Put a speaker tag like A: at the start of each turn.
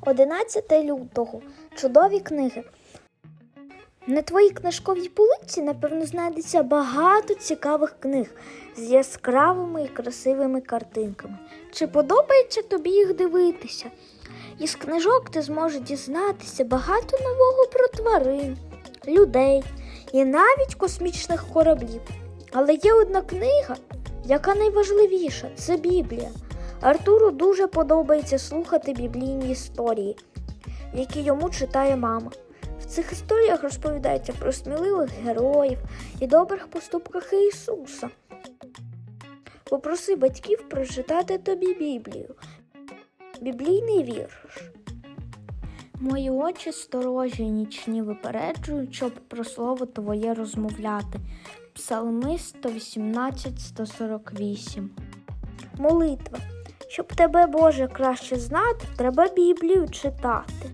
A: 11 лютого. Чудові книги. На твоїй книжковій полиці, напевно, знайдеться багато цікавих книг з яскравими і красивими картинками. Чи подобається тобі їх дивитися? Із книжок ти зможеш дізнатися багато нового про тварин, людей і навіть космічних кораблів. Але є одна книга, яка найважливіша це Біблія. Артуру дуже подобається слухати біблійні історії, які йому читає мама. В цих історіях розповідається про сміливих героїв і добрих поступках Ісуса. Попроси батьків прочитати тобі Біблію. Біблійний вірш. Мої очі сторожі нічні випереджують, щоб про слово твоє розмовляти. Псалми 118, 148. Молитва. Щоб тебе, Боже, краще знати, треба Біблію читати.